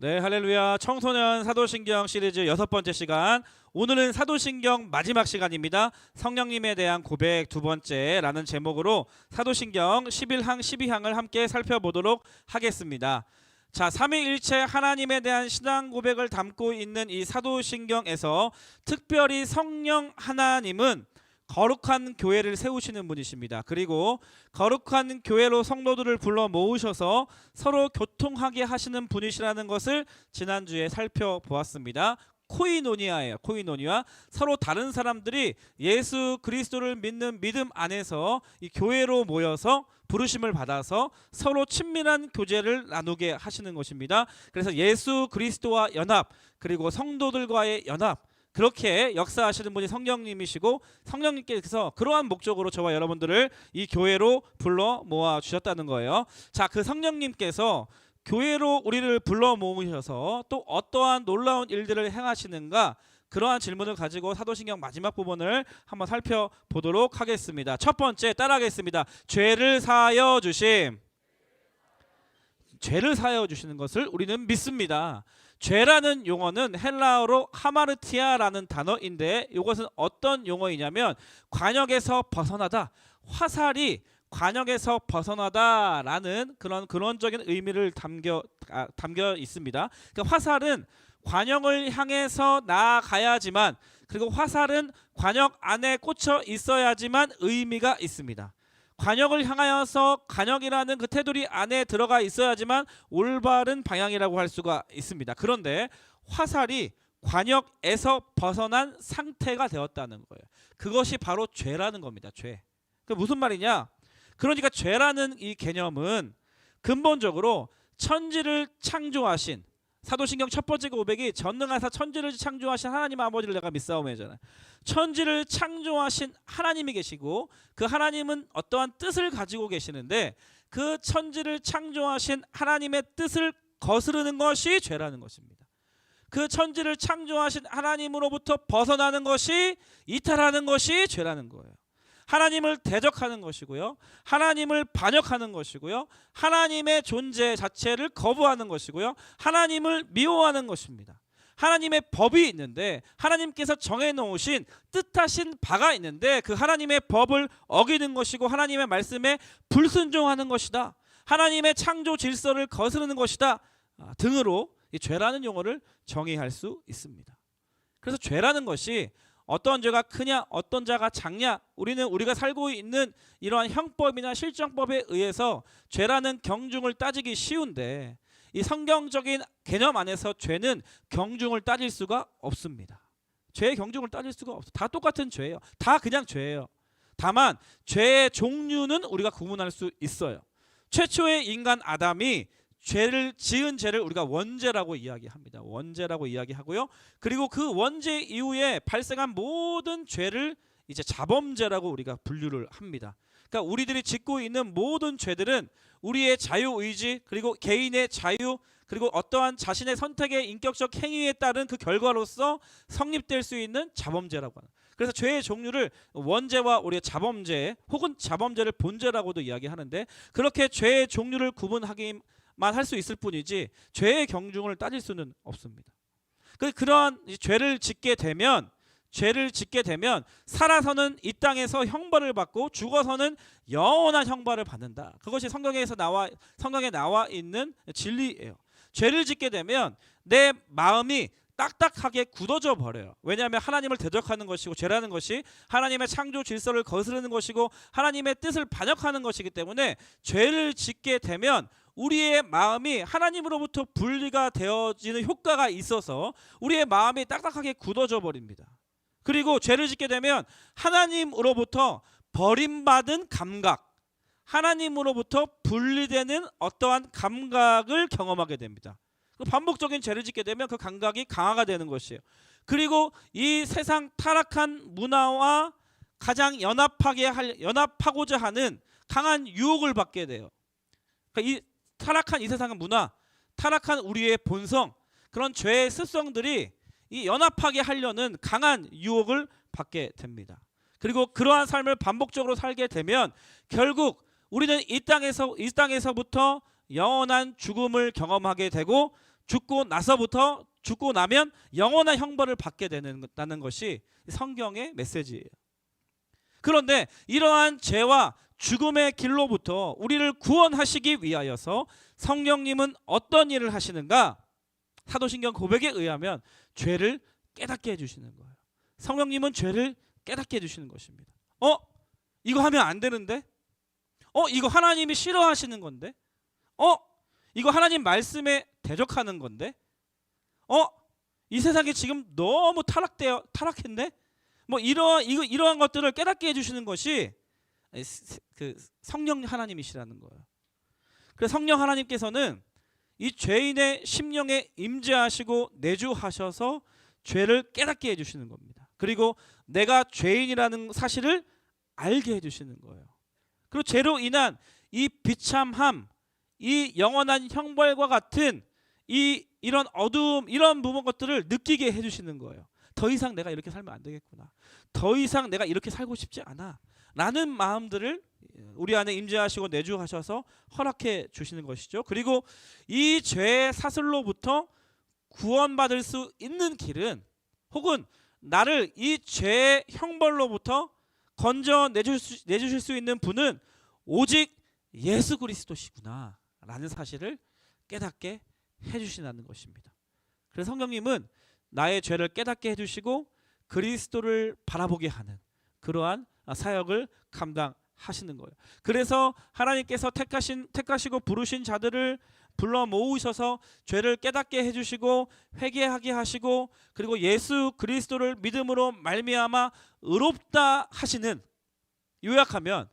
네, 할렐루야. 청소년 사도신경 시리즈 여섯 번째 시간. 오늘은 사도신경 마지막 시간입니다. 성령님에 대한 고백 두 번째라는 제목으로 사도신경 11항 12항을 함께 살펴보도록 하겠습니다. 자, 삼위일체 하나님에 대한 신앙 고백을 담고 있는 이 사도신경에서 특별히 성령 하나님은 거룩한 교회를 세우시는 분이십니다. 그리고 거룩한 교회로 성도들을 불러 모으셔서 서로 교통하게 하시는 분이시라는 것을 지난주에 살펴보았습니다. 코이노니아예요. 코이노니아. 서로 다른 사람들이 예수 그리스도를 믿는 믿음 안에서 이 교회로 모여서 부르심을 받아서 서로 친밀한 교제를 나누게 하시는 것입니다. 그래서 예수 그리스도와 연합 그리고 성도들과의 연합 그렇게 역사하시는 분이 성령님이시고 성령님께서 그러한 목적으로 저와 여러분들을 이 교회로 불러 모아 주셨다는 거예요. 자, 그 성령님께서 교회로 우리를 불러 모으셔서 또 어떠한 놀라운 일들을 행하시는가 그러한 질문을 가지고 사도신경 마지막 부분을 한번 살펴보도록 하겠습니다. 첫 번째 따라하겠습니다. 죄를 사하여 주심. 죄를 사하여 주시는 것을 우리는 믿습니다. 죄라는 용어는 헬라어로 하마르티아라는 단어인데 이것은 어떤 용어이냐면 관역에서 벗어나다 화살이 관역에서 벗어나다라는 그런 근원적인 의미를 담겨 아, 담겨 있습니다. 그러니까 화살은 관역을 향해서 나아가야지만 그리고 화살은 관역 안에 꽂혀 있어야지만 의미가 있습니다. 관역을 향하여서 관역이라는 그 테두리 안에 들어가 있어야지만 올바른 방향이라고 할 수가 있습니다. 그런데 화살이 관역에서 벗어난 상태가 되었다는 거예요. 그것이 바로 죄라는 겁니다. 죄. 그 무슨 말이냐? 그러니까 죄라는 이 개념은 근본적으로 천지를 창조하신 사도신경 첫 번째 고백이 전능하사 천지를 창조하신 하나님 아버지를 내가 믿사오매잖아요. 천지를 창조하신 하나님이 계시고 그 하나님은 어떠한 뜻을 가지고 계시는데 그 천지를 창조하신 하나님의 뜻을 거스르는 것이 죄라는 것입니다. 그 천지를 창조하신 하나님으로부터 벗어나는 것이 이탈하는 것이 죄라는 거예요. 하나님을 대적하는 것이고요. 하나님을 반역하는 것이고요. 하나님의 존재 자체를 거부하는 것이고요. 하나님을 미워하는 것입니다. 하나님의 법이 있는데 하나님께서 정해 놓으신 뜻하신 바가 있는데 그 하나님의 법을 어기는 것이고 하나님의 말씀에 불순종하는 것이다. 하나님의 창조 질서를 거스르는 것이다. 아, 등으로 이 죄라는 용어를 정의할 수 있습니다. 그래서 죄라는 것이 어떤 죄가 크냐 어떤 자가 작냐 우리는 우리가 살고 있는 이러한 형법이나 실정법에 의해서 죄라는 경중을 따지기 쉬운데 이 성경적인 개념 안에서 죄는 경중을 따질 수가 없습니다. 죄의 경중을 따질 수가 없어. 다 똑같은 죄예요. 다 그냥 죄예요. 다만 죄의 종류는 우리가 구분할 수 있어요. 최초의 인간 아담이 죄를 지은 죄를 우리가 원죄라고 이야기합니다. 원죄라고 이야기하고요. 그리고 그 원죄 이후에 발생한 모든 죄를 이제 자범죄라고 우리가 분류를 합니다. 그러니까 우리들이 짓고 있는 모든 죄들은 우리의 자유 의지 그리고 개인의 자유 그리고 어떠한 자신의 선택의 인격적 행위에 따른 그 결과로서 성립될 수 있는 자범죄라고 하는. 그래서 죄의 종류를 원죄와 우리의 자범죄 혹은 자범죄를 본죄라고도 이야기하는데 그렇게 죄의 종류를 구분하기 만 할 수 있을 뿐이지 죄의 경중을 따질 수는 없습니다. 그 그러한 이 죄를 짓게 되면 죄를 짓게 되면 살아서는 이 땅에서 형벌을 받고 죽어서는 영원한 형벌을 받는다. 그것이 성경에서 나와 성경에 나와 있는 진리예요. 죄를 짓게 되면 내 마음이 딱딱하게 굳어져 버려요. 왜냐하면 하나님을 대적하는 것이고 죄라는 것이 하나님의 창조 질서를 거스르는 것이고 하나님의 뜻을 반역하는 것이기 때문에 죄를 짓게 되면 우리의 마음이 하나님으로부터 분리가 되어지는 효과가 있어서 우리의 마음이 딱딱하게 굳어져 버립니다. 그리고 죄를 짓게 되면 하나님으로부터 버림받은 감각, 하나님으로부터 분리되는 어떠한 감각을 경험하게 됩니다. 그 반복적인 죄를 짓게 되면 그 감각이 강화가 되는 것이에요. 그리고 이 세상 타락한 문화와 가장 연합하게 할 연합하고자 하는 강한 유혹을 받게 돼요. 그러니까 이 타락한 이 세상의 문화, 타락한 우리의 본성, 그런 죄의 습성들이 이 연합하게 하려는 강한 유혹을 받게 됩니다. 그리고 그러한 삶을 반복적으로 살게 되면 결국 우리는 이 땅에서 이 땅에서부터 영원한 죽음을 경험하게 되고 죽고 나서부터 죽고 나면 영원한 형벌을 받게 되는 것이 성경의 메시지예요. 그런데 이러한 죄와 죽음의 길로부터 우리를 구원하시기 위하여서 성령님은 어떤 일을 하시는가? 사도신경 고백에 의하면 죄를 깨닫게 해주시는 거예요. 성령님은 죄를 깨닫게 해주시는 것입니다. 어? 이거 하면 안 되는데? 어? 이거 하나님이 싫어하시는 건데? 어? 이거 하나님 말씀에 대적하는 건데? 어? 이 세상이 지금 너무 타락되어 타락했네? 뭐 이러 이거 이러한 것들을 깨닫게 해주시는 것이 그 성령 하나님이시라는 거예요. 그래서 성령 하나님께서는 이 죄인의 심령에 임재하시고 내주하셔서 죄를 깨닫게 해주시는 겁니다. 그리고 내가 죄인이라는 사실을 알게 해주시는 거예요. 그리고 죄로 인한 이 비참함, 이 영원한 형벌과 같은 이 이런 어두움, 이런 부분 것들을 느끼게 해주시는 거예요. 더 이상 내가 이렇게 살면 안 되겠구나. 더 이상 내가 이렇게 살고 싶지 않아. 라는 마음들을 우리 안에 임재하시고 내주하셔서 허락해 주시는 것이죠. 그리고 이 죄의 사슬로부터 구원받을 수 있는 길은 혹은 나를 이 죄의 형벌로부터 건져 내주실 수 있는 분은 오직 예수 그리스도시구나 라는 사실을 깨닫게 해주시는 것입니다. 그래서 성경님은 나의 죄를 깨닫게 해주시고 그리스도를 바라보게 하는 그러한 사역을 감당하시는 거예요. 그래서 하나님께서 택하신 택하시고 부르신 자들을 불러 모으셔서 죄를 깨닫게 해주시고 회개하게 하시고 그리고 예수 그리스도를 믿음으로 말미암아 의롭다 하시는 요약하면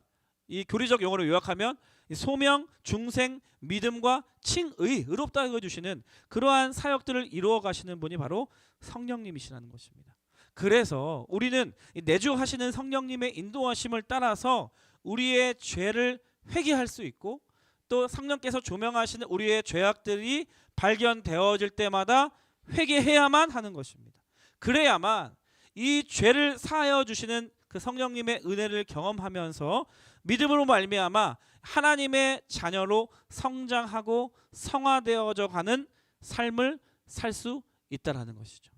이 교리적 용어로 요약하면 소명, 중생, 믿음과 칭의, 의롭다 해주시는 그러한 사역들을 이루어 가시는 분이 바로 성령님이시라는 것입니다. 그래서 우리는 내주하시는 성령님의 인도하심을 따라서 우리의 죄를 회개할 수 있고 또 성령께서 조명하시는 우리의 죄악들이 발견되어질 때마다 회개해야만 하는 것입니다. 그래야만 이 죄를 사하여 주시는 그 성령님의 은혜를 경험하면서 믿음으로 말미암아 하나님의 자녀로 성장하고 성화되어져 가는 삶을 살 수 있다라는 것이죠.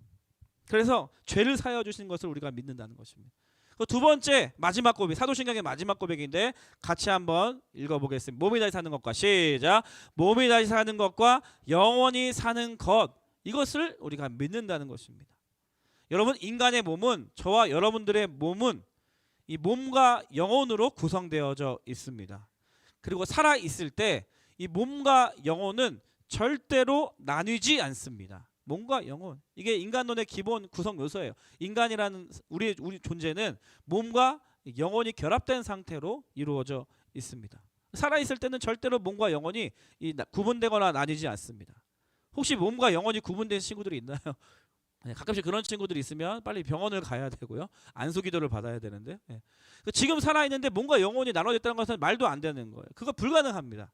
그래서 죄를 사여 주시는 것을 우리가 믿는다는 것입니다. 그두 번째 마지막 고백 사도신경의 마지막 고백인데 같이 한번 읽어보겠습니다. 몸이 다시 사는 것과 시작 몸이 다시 사는 것과 영원히 사는 것 이것을 우리가 믿는다는 것입니다. 여러분 인간의 몸은 저와 여러분들의 몸은 이 몸과 영혼으로 구성되어져 있습니다. 그리고 살아 있을 때 이 몸과 영혼은 절대로 나뉘지 않습니다. 몸과 영혼 이게 인간론의 기본 구성 요소예요. 인간이라는 우리 우리 존재는 몸과 영혼이 결합된 상태로 이루어져 있습니다. 살아 있을 때는 절대로 몸과 영혼이 이 구분되거나 나뉘지 않습니다. 혹시 몸과 영혼이 구분된 친구들이 있나요? 네, 가끔씩 그런 친구들이 있으면 빨리 병원을 가야 되고요. 안수기도를 받아야 되는데 네. 지금 살아 있는데 몸과 영혼이 나눠졌다는 것은 말도 안 되는 거예요. 그거 불가능합니다.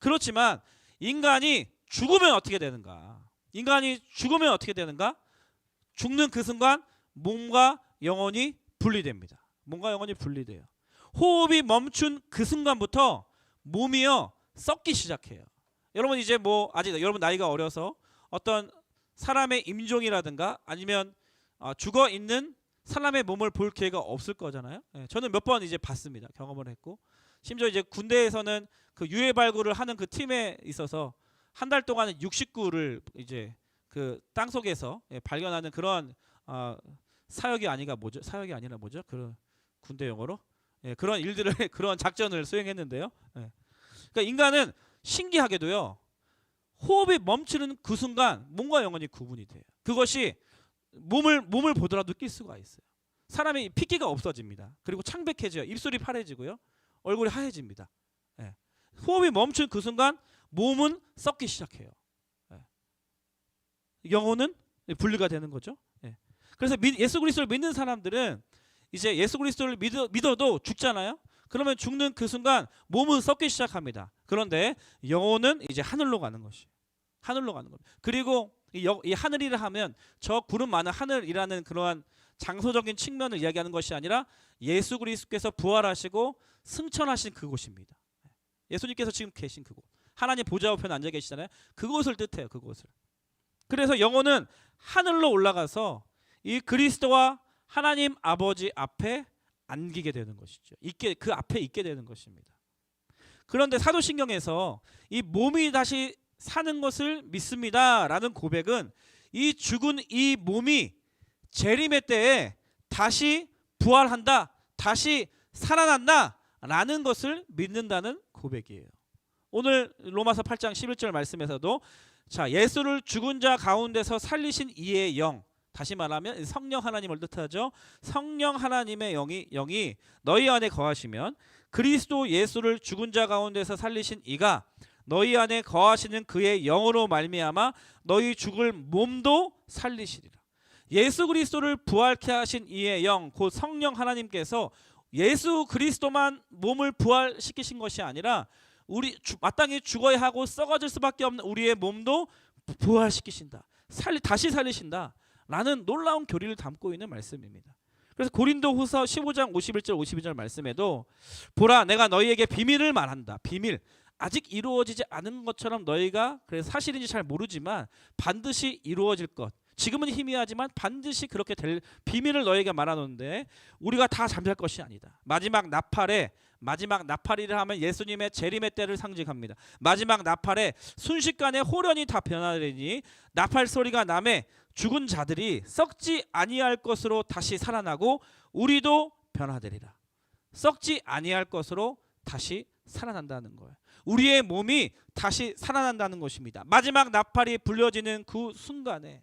그렇지만 인간이 죽으면 어떻게 되는가? 인간이 죽으면 어떻게 되는가? 죽는 그 순간 몸과 영혼이 분리됩니다. 몸과 영혼이 분리돼요. 호흡이 멈춘 그 순간부터 몸이요 썩기 시작해요. 여러분 이제 뭐 아직 여러분 나이가 어려서 어떤 사람의 임종이라든가 아니면 어, 죽어 있는 사람의 몸을 볼 기회가 없을 거잖아요. 예, 저는 몇 번 이제 봤습니다. 경험을 했고 심지어 이제 군대에서는 그 유해 발굴을 하는 그 팀에 있어서 한 달 동안은 69를 이제 그 땅 속에서 예, 발견하는 그런 어, 사역이 아니가 뭐죠? 사역이 아니라 뭐죠? 그런 군대 용어로 예, 그런 일들을 그런 작전을 수행했는데요. 예. 그러니까 인간은 신기하게도요. 호흡이 멈추는 그 순간 몸과 영혼이 구분이 돼요. 그것이 몸을 몸을 보더라도 낄 수가 있어요. 사람이 핏기가 없어집니다. 그리고 창백해져요. 입술이 파래지고요. 얼굴이 하얘집니다. 예. 호흡이 멈춘 그 순간 몸은 썩기 시작해요. 예. 영혼은 분리가 되는 거죠. 예. 그래서 예수 그리스도를 믿는 사람들은 이제 예수 그리스도를 믿어, 믿어도 죽잖아요. 그러면 죽는 그 순간 몸은 썩기 시작합니다. 그런데 영혼은 이제 하늘로 가는 것이. 하늘로 가는 겁니다. 그리고 이, 여, 이 하늘이라 하면 저 구름 많은 하늘이라는 그러한 장소적인 측면을 이야기하는 것이 아니라 예수 그리스도께서 부활하시고 승천하신 그곳입니다. 예수님께서 지금 계신 그곳. 하나님 보좌 우편에 앉아 계시잖아요. 그곳을 뜻해요. 그곳을. 그래서 영혼은 하늘로 올라가서 이 그리스도와 하나님 아버지 앞에 안기게 되는 것이죠. 있게 그 앞에 있게 되는 것입니다. 그런데 사도신경에서 이 몸이 다시 사는 것을 믿습니다라는 고백은 이 죽은 이 몸이 재림의 때에 다시 부활한다, 다시 살아난다라는 것을 믿는다는 고백이에요. 오늘 로마서 8장 11절 말씀에서도 자 예수를 죽은 자 가운데서 살리신 이의 영 다시 말하면 성령 하나님을 뜻하죠. 성령 하나님의 영이 영이 너희 안에 거하시면 그리스도 예수를 죽은 자 가운데서 살리신 이가 너희 안에 거하시는 그의 영으로 말미암아 너희 죽을 몸도 살리시리라. 예수 그리스도를 부활케 하신 이의 영, 곧 성령 하나님께서 예수 그리스도만 몸을 부활시키신 것이 아니라 우리 주, 마땅히 죽어야 하고 썩어질 수밖에 없는 우리의 몸도 부활시키신다. 살리 다시 살리신다. 라는 놀라운 교리를 담고 있는 말씀입니다. 그래서 고린도후서 15장 51절 52절 말씀에도 보라 내가 너희에게 비밀을 말한다. 비밀. 아직 이루어지지 않은 것처럼 너희가 그래서 사실인지 잘 모르지만 반드시 이루어질 것. 지금은 희미하지만 반드시 그렇게 될 비밀을 너희에게 말하는데 우리가 다 잠잘 것이 아니다. 마지막 나팔에 마지막 나팔이라 하면 예수님의 재림의 때를 상징합니다. 마지막 나팔에 순식간에 호련이 다 변화되니 나팔 소리가 남에 죽은 자들이 썩지 아니할 것으로 다시 살아나고 우리도 변화되리라. 썩지 아니할 것으로 다시 살아난다는 거예요. 우리의 몸이 다시 살아난다는 것입니다. 마지막 나팔이 불려지는 그 순간에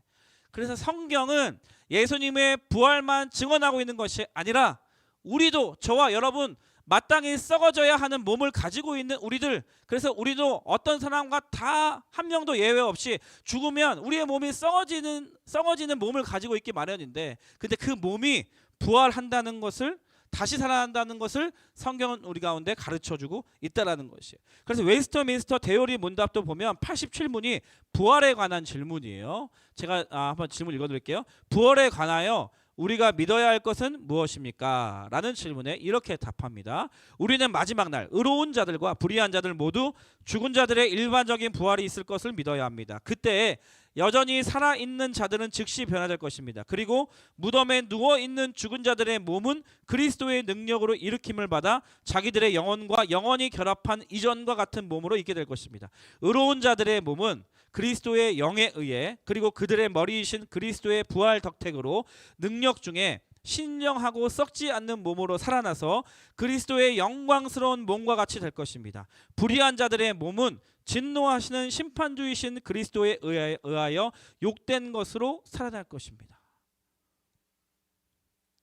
그래서 성경은 예수님의 부활만 증언하고 있는 것이 아니라 우리도 저와 여러분 마땅히 썩어져야 하는 몸을 가지고 있는 우리들 그래서 우리도 어떤 사람과 다 한 명도 예외 없이 죽으면 우리의 몸이 썩어지는 썩어지는 몸을 가지고 있기 마련인데 근데 그 몸이 부활한다는 것을 다시 살아난다는 것을 성경은 우리 가운데 가르쳐 주고 있다라는 것이에요. 그래서 웨스터민스터 대요리 문답도 보면 87문이 부활에 관한 질문이에요. 제가 아, 한번 질문 읽어 드릴게요. 부활에 관하여 우리가 믿어야 할 것은 무엇입니까? 라는 질문에 이렇게 답합니다. 우리는 마지막 날 의로운 자들과 불의한 자들 모두 죽은 자들의 일반적인 부활이 있을 것을 믿어야 합니다. 그때 여전히 살아 있는 자들은 즉시 변화될 것입니다. 그리고 무덤에 누워 있는 죽은 자들의 몸은 그리스도의 능력으로 일으킴을 받아 자기들의 영혼과 영원히 결합한 이전과 같은 몸으로 있게 될 것입니다. 의로운 자들의 몸은 그리스도의 영에 의해 그리고 그들의 머리이신 그리스도의 부활 덕택으로 능력 중에 신령하고 썩지 않는 몸으로 살아나서 그리스도의 영광스러운 몸과 같이 될 것입니다. 불의한 자들의 몸은 진노하시는 심판주이신 그리스도에 의하여, 욕된 것으로 살아날 것입니다.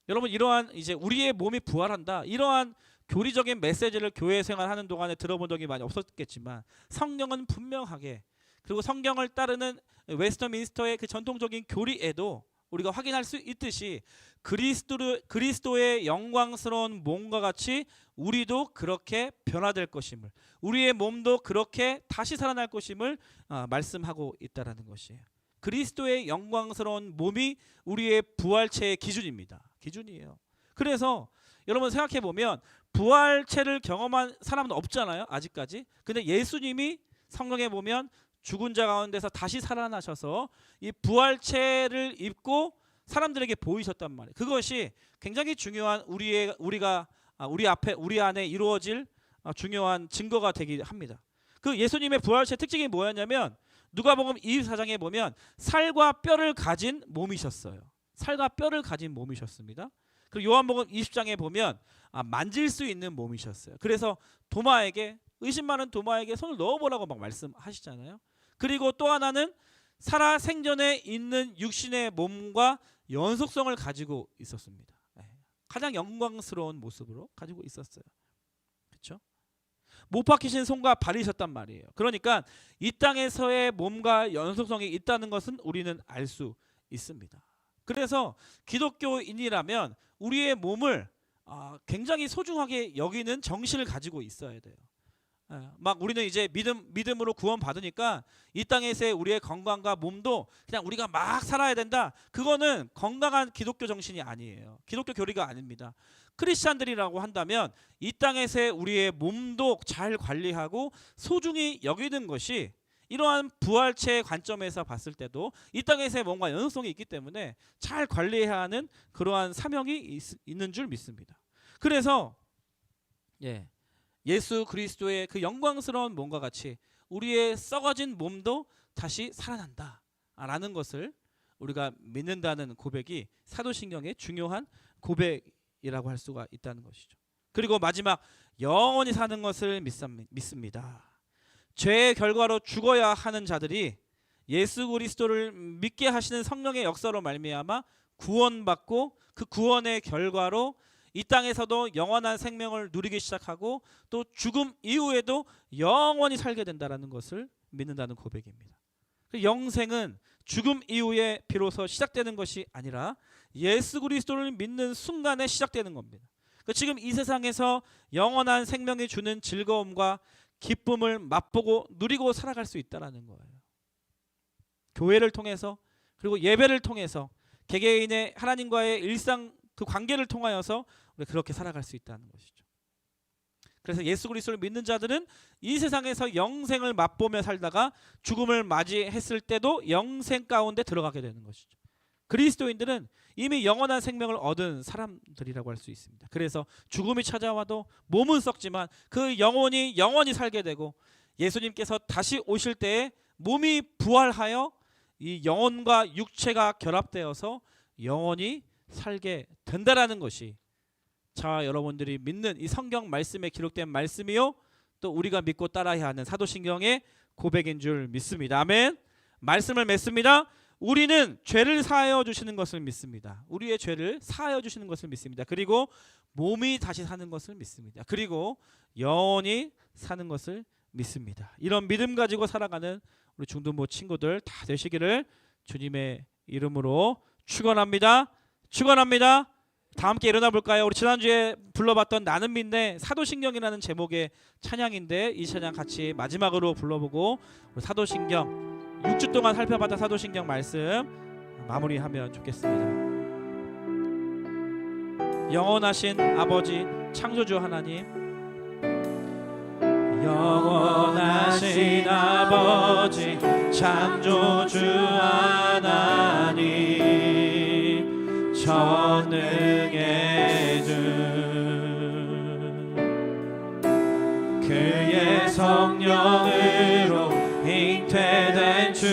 여러분 이러한 이제 우리의 몸이 부활한다 이러한 교리적인 메시지를 교회 생활하는 동안에 들어본 적이 많이 없었겠지만 성령은 분명하게 그리고 성경을 따르는 웨스터민스터의 그 전통적인 교리에도 우리가 확인할 수 있듯이 그리스도 그리스도의 영광스러운 몸과 같이 우리도 그렇게 변화될 것임을 우리의 몸도 그렇게 다시 살아날 것임을 아, 말씀하고 있다라는 것이에요. 그리스도의 영광스러운 몸이 우리의 부활체의 기준입니다. 기준이에요. 그래서 여러분 생각해 보면 부활체를 경험한 사람은 없잖아요. 아직까지. 근데 예수님이 성경에 보면 죽은 자 가운데서 다시 살아나셔서 이 부활체를 입고 사람들에게 보이셨단 말이에요. 그것이 굉장히 중요한 우리의 우리가 아, 우리 앞에 우리 안에 이루어질 아, 중요한 증거가 되기 합니다. 그 예수님의 부활체 특징이 뭐였냐면 누가복음 24장에 보면 살과 뼈를 가진 몸이셨어요. 살과 뼈를 가진 몸이셨습니다. 그리고 요한복음 20장에 보면 아, 만질 수 있는 몸이셨어요. 그래서 도마에게 의심 많은 도마에게 손을 넣어보라고 막 말씀하시잖아요. 그리고 또 하나는 살아 생전에 있는 육신의 몸과 연속성을 가지고 있었습니다. 네. 가장 영광스러운 모습으로 가지고 있었어요. 그렇죠? 못 박히신 손과 발이셨단 말이에요. 그러니까 이 땅에서의 몸과 연속성이 있다는 것은 우리는 알 수 있습니다. 그래서 기독교인이라면 우리의 몸을 아, 굉장히 소중하게 여기는 정신을 가지고 있어야 돼요. 예, 막 우리는 이제 믿음 믿음으로 구원 받으니까 이 땅에서의 우리의 건강과 몸도 그냥 우리가 막 살아야 된다. 그거는 건강한 기독교 정신이 아니에요. 기독교 교리가 아닙니다. 크리스찬들이라고 한다면 이 땅에서의 우리의 몸도 잘 관리하고 소중히 여기는 것이 이러한 부활체의 관점에서 봤을 때도 이 땅에서의 뭔가 연속성이 있기 때문에 잘 관리해야 하는 그러한 사명이 있, 있는 줄 믿습니다. 그래서 예, 예수 그리스도의 그 영광스러운 몸과 같이 우리의 썩어진 몸도 다시 살아난다라는 것을 우리가 믿는다는 고백이 사도신경의 중요한 고백이라고 할 수가 있다는 것이죠. 그리고 마지막 영원히 사는 것을 믿습- 믿습니다. 죄의 결과로 죽어야 하는 자들이 예수 그리스도를 믿게 하시는 성령의 역사로 말미암아 구원받고 그 구원의 결과로 이 땅에서도 영원한 생명을 누리기 시작하고 또 죽음 이후에도 영원히 살게 된다라는 것을 믿는다는 고백입니다. 그 영생은 죽음 이후에 비로소 시작되는 것이 아니라 예수 그리스도를 믿는 순간에 시작되는 겁니다. 그 지금 이 세상에서 영원한 생명이 주는 즐거움과 기쁨을 맛보고 누리고 살아갈 수 있다라는 거예요. 교회를 통해서 그리고 예배를 통해서 개개인의 하나님과의 일상 그 관계를 통하여서 우리 그렇게 살아갈 수 있다는 것이죠. 그래서 예수 그리스도를 믿는 자들은 이 세상에서 영생을 맛보며 살다가 죽음을 맞이했을 때도 영생 가운데 들어가게 되는 것이죠. 그리스도인들은 이미 영원한 생명을 얻은 사람들이라고 할 수 있습니다. 그래서 죽음이 찾아와도 몸은 썩지만 그 영혼이 영원히 살게 되고 예수님께서 다시 오실 때에 몸이 부활하여 이 영혼과 육체가 결합되어서 영원히 살게 된다라는 것이 자 여러분들이 믿는 이 성경 말씀에 기록된 말씀이요 또 우리가 믿고 따라야 하는 사도신경의 고백인 줄 믿습니다. 아멘. 말씀을 맺습니다. 우리는 죄를 사하여 주시는 것을 믿습니다. 우리의 죄를 사하여 주시는 것을 믿습니다. 그리고 몸이 다시 사는 것을 믿습니다. 그리고 영원히 사는 것을 믿습니다. 이런 믿음 가지고 살아가는 우리 중등부 친구들 다 되시기를 주님의 이름으로 축원합니다. 축원합니다. 다 함께 일어나 볼까요? 우리 지난주에 불러봤던 나는 믿네 사도신경이라는 제목의 찬양인데 이 찬양 같이 마지막으로 불러보고 사도신경 6주 동안 살펴봤던 사도신경 말씀 마무리하면 좋겠습니다. 영원하신 아버지 창조주 하나님 영원하신 아버지 창조주 하나님 전능의 주. 그의 성령으로 잉태된 주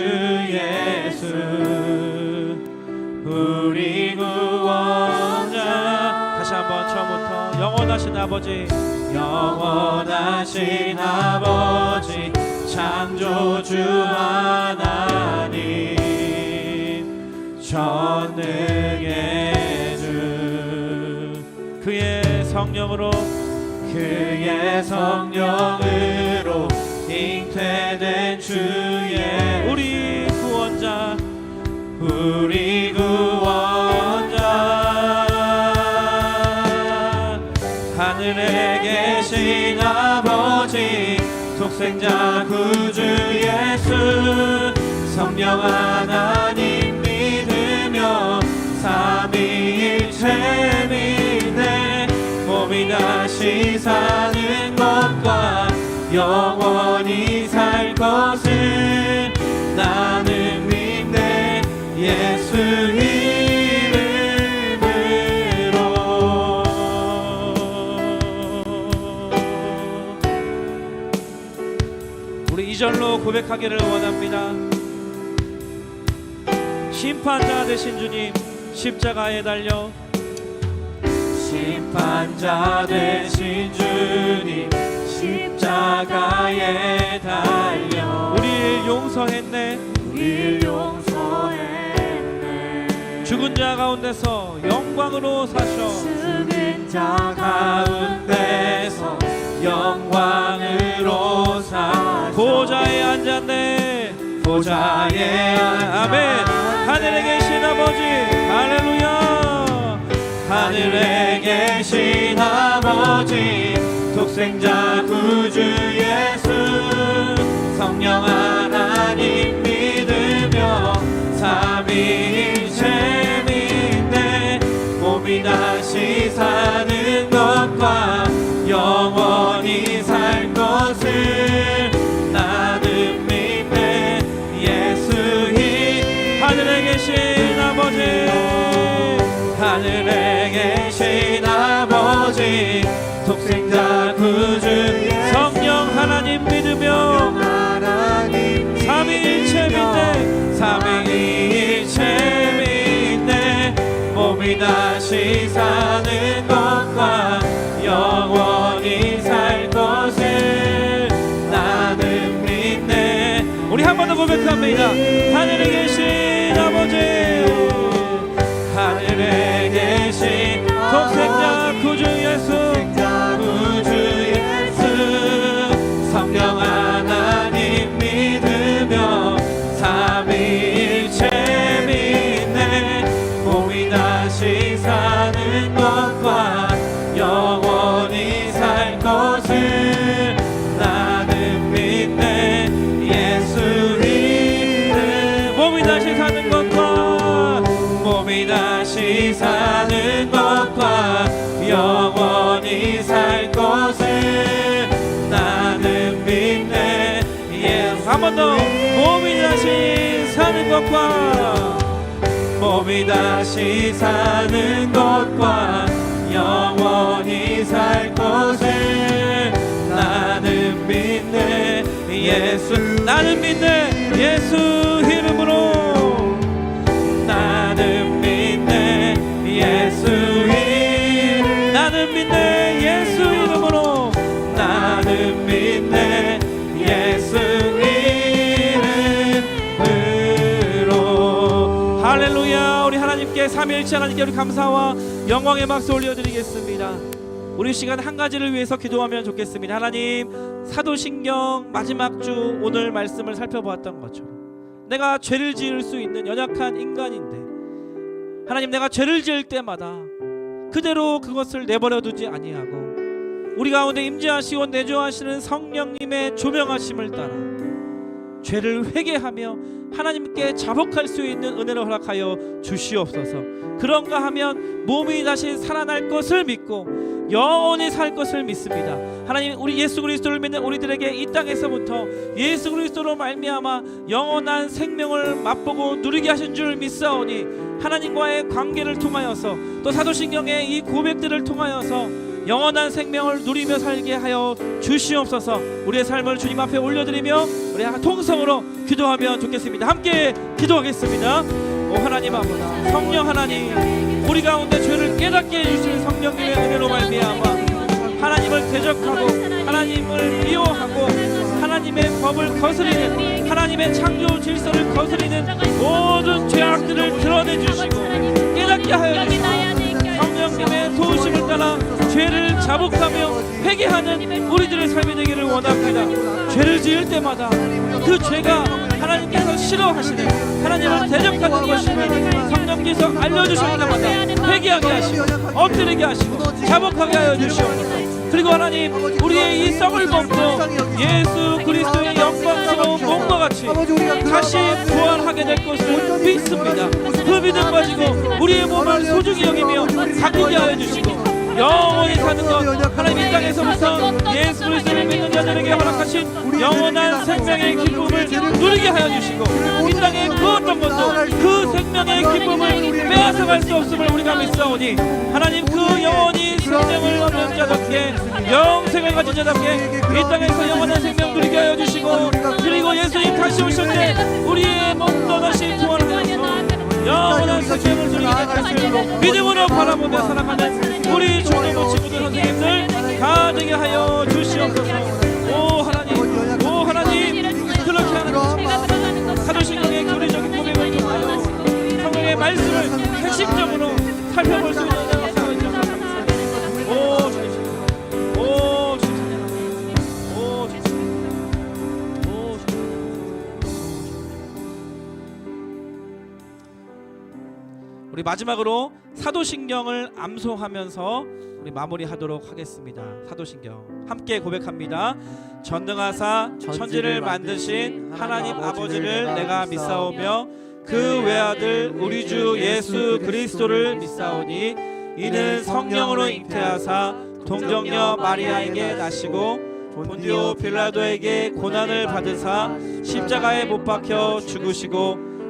예수. 우리 구원자. 다시 한번 처음부터 영원하신 아버지. 영원하신 아버지. 창조주 하나님 전능의 주 그의 성령으로 그의 성령으로 잉태된 주의 우리 구원자 우리 구원자. 하늘에 계신 아버지 독생자 구주 예수 성령 하나 삼위일체 믿네 몸이 다시 사는 것과 영원히 살 것을 나는 믿네. 예수 이름으로. 우리 이절로 고백하기를 원합니다. 심판자 되신 주님 십자가에 달려 심판자 되신 주님 십자가에 달려. 우리를 용서했네. 우리를 용서했네. 죽은 자 가운데서 영광으로 사셔. 죽은 자 가운데서 영광으로 사 보좌에 앉았네. 보좌에 앉- 아멘 하늘에 계신 아버지 할렐루야 하늘에 계신 아버지 독생자 구주 예수. 성령 하나님 믿으며 삼위일체 믿네. 몸이 다시 사는 것과 영원히 살 것을 나는 믿네. 하늘에 계신 아버지 하늘에 믿네. 삼위일체 믿네. 몸이 다시 사는 것과 영원히 살 것을 나는 믿네. 우리 한 번 더 고백합니다. 하늘에 계신 아버지. 하늘에 계신 독생자 구주 예수 몸이 다시 사는 것과 몸이 다시 사는 것과 영원히 살 것을 나는 믿네. 예수 나는 믿네. 예수 이름으로. 나는 믿네. 예수 이름. 나는 믿네. 예수 이름으로. 나는 믿네. 예수 이름으로. 할렐루야. 우리 하나님께 삼위일체 하나님께 우리 감사와 영광의 박수 올려드리겠습니다. 우리 시간 한 가지를 위해서 기도하면 좋겠습니다. 하나님 사도신경 마지막 주 오늘 말씀을 살펴보았던 것처럼 내가 죄를 지을 수 있는 연약한 인간인데 하나님 내가 죄를 지을 때마다 그대로 그것을 내버려 두지 아니하고 우리 가운데 임재하시고 내주하시는 성령님의 조명하심을 따라 죄를 회개하며 하나님께 자복할 수 있는 은혜를 허락하여 주시옵소서. 그런가 하면 몸이 다시 살아날 것을 믿고 영원히 살 것을 믿습니다. 하나님 우리 예수 그리스도를 믿는 우리들에게 이 땅에서부터 예수 그리스도로 말미암아 영원한 생명을 맛보고 누리게 하신 줄 믿사오니 하나님과의 관계를 통하여서 또 사도신경의 이 고백들을 통하여서 영원한 생명을 누리며 살게 하여 주시옵소서. 우리의 삶을 주님 앞에 올려드리며 우리 통성으로 기도하면 좋겠습니다. 함께 기도하겠습니다. 오 하나님 아버지, 성령 하나님, 우리 가운데 죄를 깨닫게 해주실 성령님의 은혜로 말미암아 하나님을 대적하고 하나님을 미워하고 하나님의 법을 거스리는 하나님의 창조 질서를 거스리는 모든 죄악들을 드러내 주시고 깨닫게 하여 주시고 성령님의 도우심을 따라 죄를 자복하며 회개하는 우리들의 삶이 되기를 원합니다. 죄를 지을 때마다 그 죄가 하나님께서 싫어하시는 하나님을 대적하는 것임을 성령께서 알려주실 때마다 회개하게 하시고 엎드리게 하시고 자복하게 하여 주시옵소서. 그리고 하나님 우리의 이 썩을 먹고 예수 그리스도의 영광스러운 몸과 같이 다시 부활하게 될 것을 믿습니다. 그 믿음 가지고 우리의 몸을 소중히 여기며 바꾸게 하여 주시고 영원히 사는 것. 하나님 이 땅에서부터 예수 그리스도를 믿는 자들에게 허락하신 영원한 생명의 기쁨을 누리게 하여 주시고 이 땅의 그 어떤 것도 그 생명의 기쁨을 빼앗아갈 수 없음을 우리가 믿사오니 하나님 그 영원히 생명을 얻는 자답게 영생을 가진 자답게 이 땅에서 영원한 생명 누리게 하여 주시고 그리고 예수님 다시 오실 때 우리의 몸도 다시 부활하여서 영원한 생명을 것을 믿음으로 바라보며 살아가는 우리 주님의 친구들 선생님들 가되게 하여 주시옵소서. 오 하나님. 오 하나님. 그렇게 하는 사도신경의 교리적인 고백을 통하여 성경의 말씀을 핵심적으로 살펴볼 수 우리 마지막으로 사도신경을 암송하면서 우리 마무리하도록 하겠습니다. 사도신경 함께 고백합니다. 전능하사 천지를 만드신 하나님 아버지를 내가 믿사오며 그 외아들 우리 주 예수 그리스도를 믿사오니 이는 성령으로 잉태하사 동정녀 마리아에게 나시고 본디오 빌라도에게 고난을 받으사 십자가에 못 박혀 죽으시고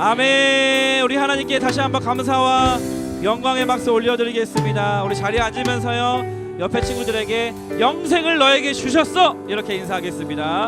아멘. 우리 하나님께 다시 한번 감사와 영광의 박수 올려드리겠습니다. 우리 자리에 앉으면서요 옆에 친구들에게 영생을 너에게 주셨어! 이렇게 인사하겠습니다